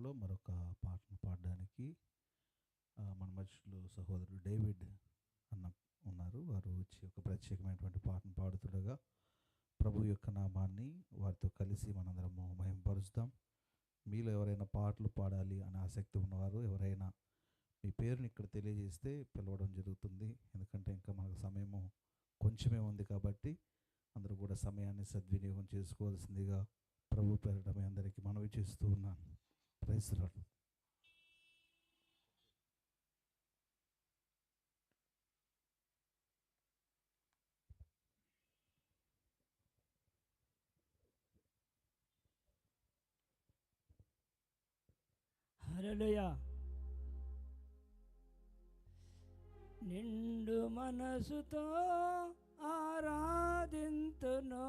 యొక్క సమయంలో మరొక పాటను పాడడానికి మన మనుషులు సహోదరుడు డేవిడ్ అన్న ఉన్నారు. వారు వచ్చి ఒక ప్రత్యేకమైనటువంటి పాటను పాడుతుండగా ప్రభు యొక్క నామాన్ని వారితో కలిసి మనందరము మహిమపరుస్తాం మీలో ఎవరైనా పాటలు పాడాలి అనే ఆసక్తి ఉన్నవారు ఎవరైనా మీ పేరుని ఇక్కడ తెలియజేస్తే పిలవడం జరుగుతుంది. ఎందుకంటే ఇంకా మనకు సమయము కొంచెమే ఉంది కాబట్టి అందరూ కూడా సమయాన్ని సద్వినియోగం చేసుకోవాల్సిందిగా ప్రభు పేరడమే అందరికీ మనవి చేస్తూ ఉన్నాను. ప్రైజ్ రాడు హల్లెలూయా. నిండు మనసుతో ఆరాధింతునో.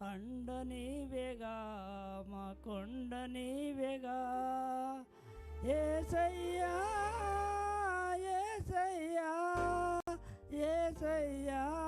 అండ నీవేగా మా కొండ నీవేగా. ఏసయ్యా ఏసయ్యా ఏసయ్యా. ఏసయ్యా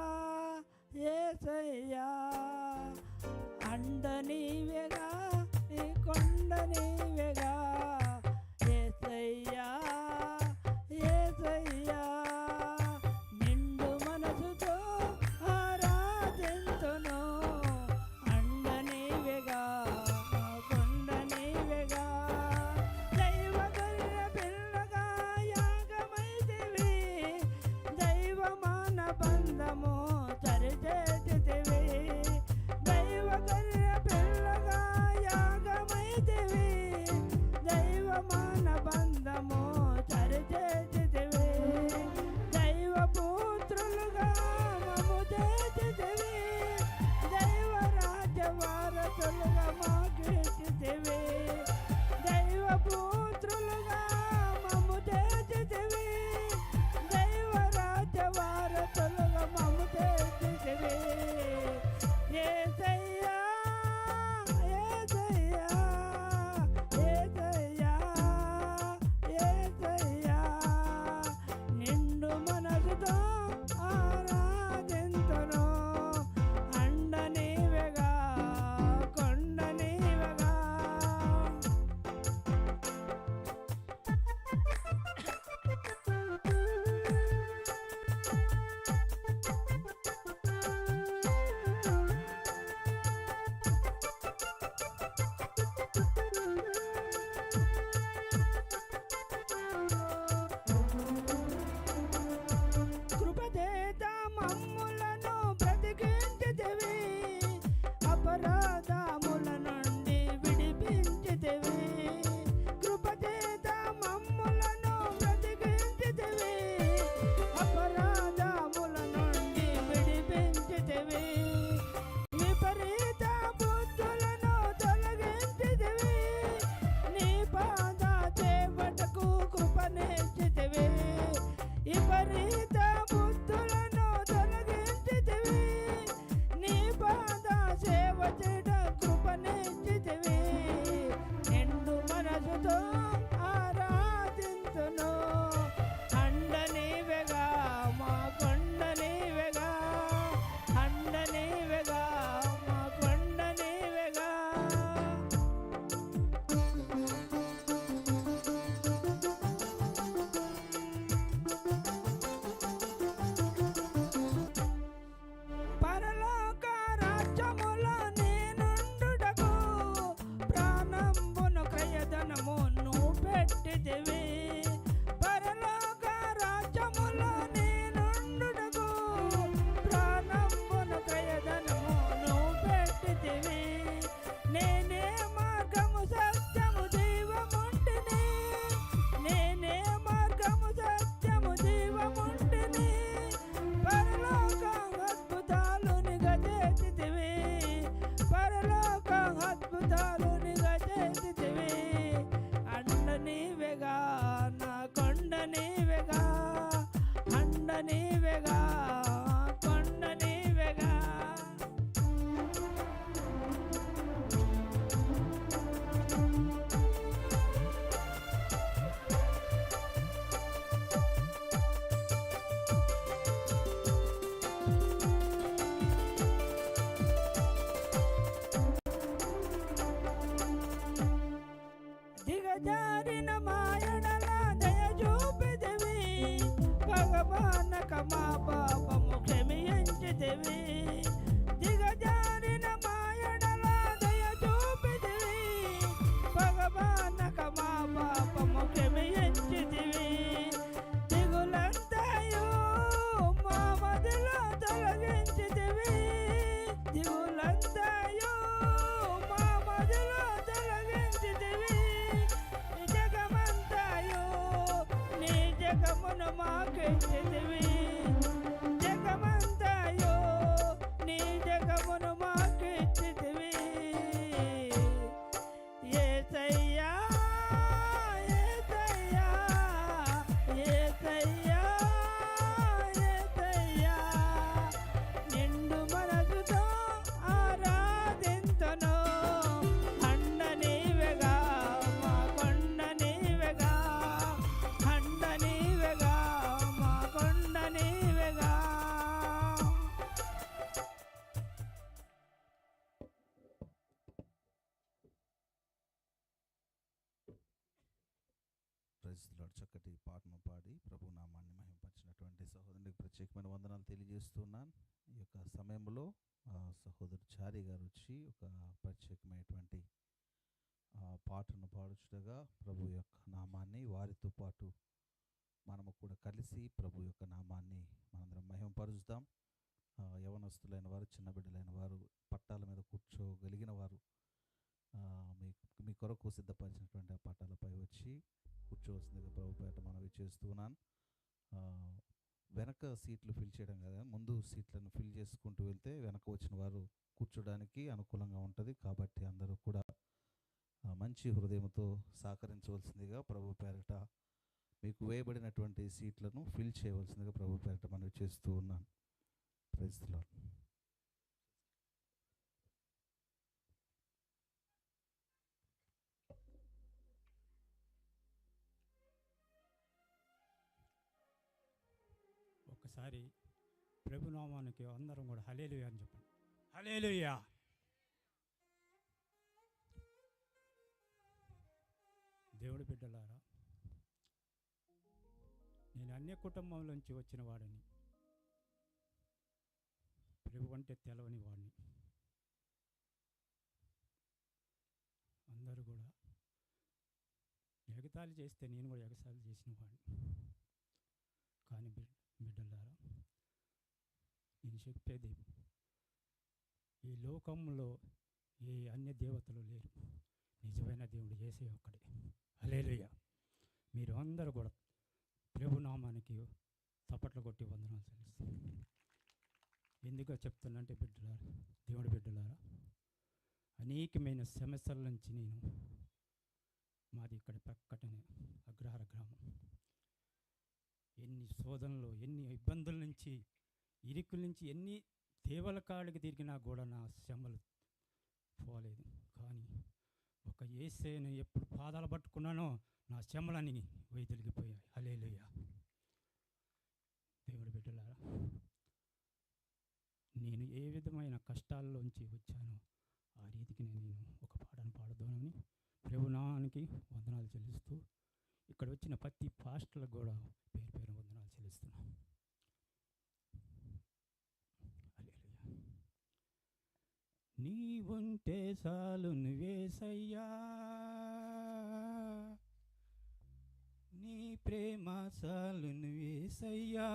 చక్కటి పాటను పాడి ప్రభు నామాన్ని మహిమపరిచినటువంటి సహోదరునికి ప్రత్యేకమైన వందనాలు తెలియజేస్తున్నాను. ఈ యొక్క సమయంలో సహోదరు చారి గారు వచ్చి ఒక ప్రత్యేకమైనటువంటి పాటను పాడుచుటగా ప్రభు యొక్క నామాన్ని వారితో పాటు మనము కూడా కలిసి ప్రభు యొక్క నామాన్ని మనందరం మహిమపరుచుదాం యవనస్తులైన వారు చిన్న బిడ్డలైన వారు పట్టాల మీద కూర్చోగలిగిన వారు మీ మీ కొరకు సిద్ధపరిచినటువంటి ఆ పట్టాలపై వచ్చి కూర్చోవలసిందిగా ప్రభుపేట మనవి చేస్తున్నాను ఉన్నాను. వెనక సీట్లు ఫిల్ చేయడం కదా ముందు సీట్లను ఫిల్ చేసుకుంటూ వెళ్తే వెనక వచ్చిన వారు కూర్చోడానికి అనుకూలంగా ఉంటుంది. కాబట్టి అందరూ కూడా మంచి హృదయంతో సహకరించవలసిందిగా ప్రభు పేరట మీకు వేయబడినటువంటి సీట్లను ఫిల్ చేయవలసిందిగా ప్రభు పేరట మనవి చేస్తూ ఉన్నాను. ప్రైజ్లో ఒక్కసారి ప్రభునామానికి అందరం కూడా హలేలుయ అని చెప్పండి. హలేలుయా దేవుడి బిడ్డలారా నేను అన్య కుటుంబంలోంచి వచ్చిన వాడిని ప్రభు అంటే తెలవని వాడిని. అందరూ కూడా ఎగతాళి చేస్తే నేను కూడా ఎగతాళి చేసిన వాడిని. కానీ బిడ్డలారా నేను చెప్పేది ఈ లోకంలో ఏ అన్య దేవతలు లేరు. నిజమైన దేవుడు చేసే ఒక్కడే. హలేలుయ మీరు అందరూ కూడా ప్రభునామానికి చప్పట్లు కొట్టి వందనాలు చెల్లిస్తారు ఎందుకో చెప్తున్నంటే బిడ్డలారా దేవుడి బిడ్డలారా అనేకమైన సమస్యల నుంచి నేను మాది ఇక్కడ పక్కటనే అగ్రహార గ్రామం. ఎన్ని శోధనలు ఎన్ని ఇబ్బందుల నుంచి ఇరుకుల నుంచి ఎన్ని దేవల కాళ్ళకి తిరిగినా కూడా నా శ్రమలు పోలేదు. కానీ ఒక ఏసేను ఎప్పుడు పాదాలు పట్టుకున్నానో నా శ్రమలన్నీ వైదొలిగిపోయాయి. హలేలుయ దేవుడు బిడ్డలారా నేను ఏ విధమైన కష్టాల్లోంచి వచ్చానో ఆ రీతికి నేను ఒక పాటను పాడదానని ప్రభునానికి వందనాలు చెల్లిస్తూ ఇక్కడ వచ్చిన ప్రతి పాస్టర్లకు కూడా పేరు పేరు వందనాలు చెల్లిస్తున్నాను హల్లెలూయా. నీ ఉంటే చాలు నువ్వేసయ్యా నీ ప్రేమ చాలు నువ్వేసయ్యా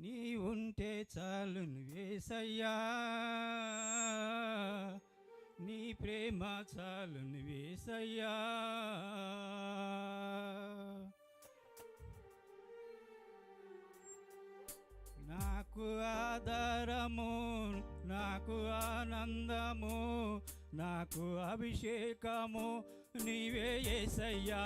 నీ ఉంటే చాలు వేసయ్యా నీ ప్రేమ చాలు వేసయ్యా నాకు ఆధారము నాకు ఆనందము నాకు అభిషేకము నీవే ఏసయ్యా.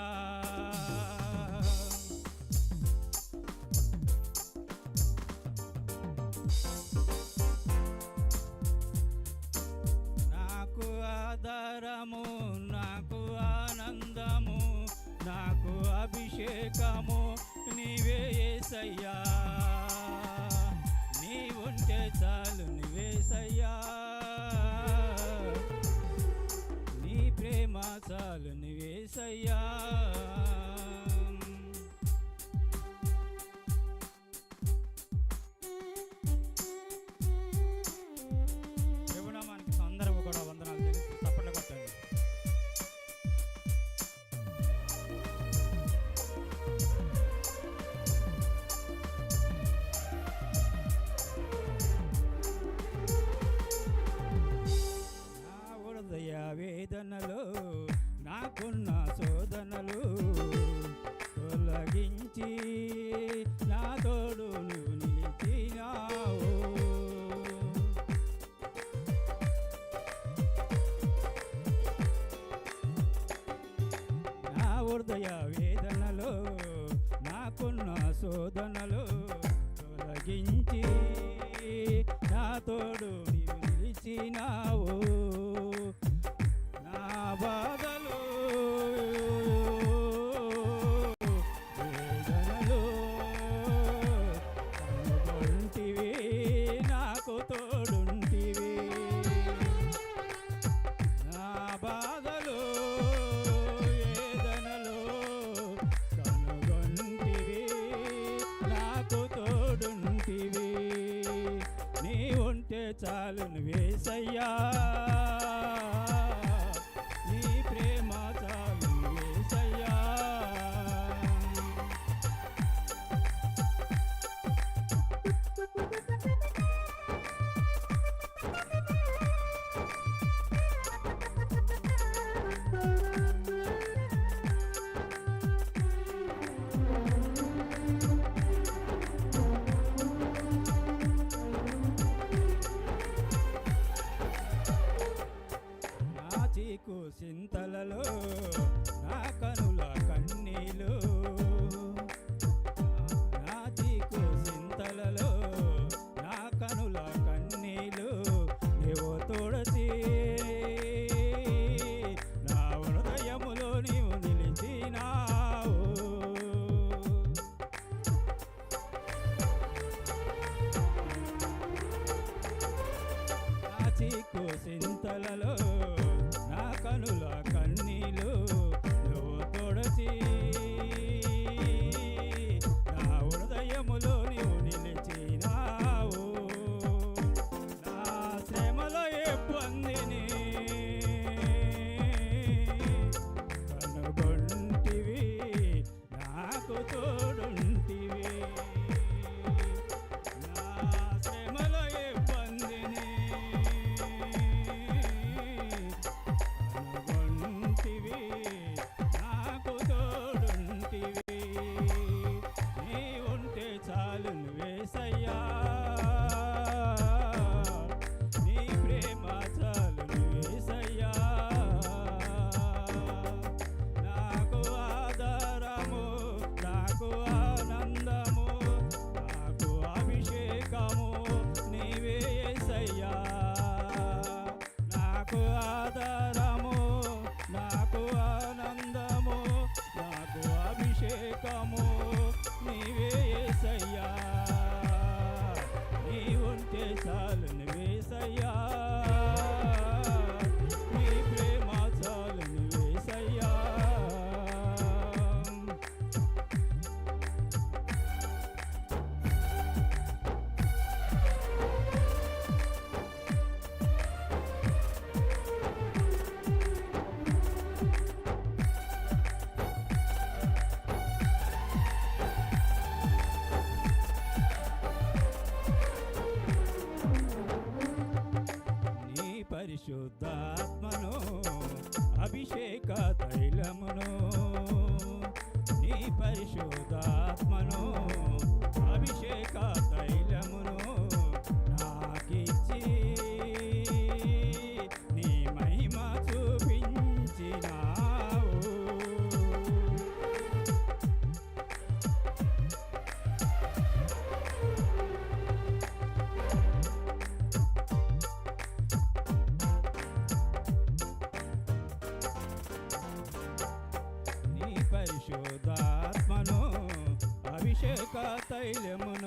అభిషేకము హృదయ వేదనలు నాకున్న శోధనలు తొలగించి నా తోడు నిలిచినావు. చాలును వే తైలమున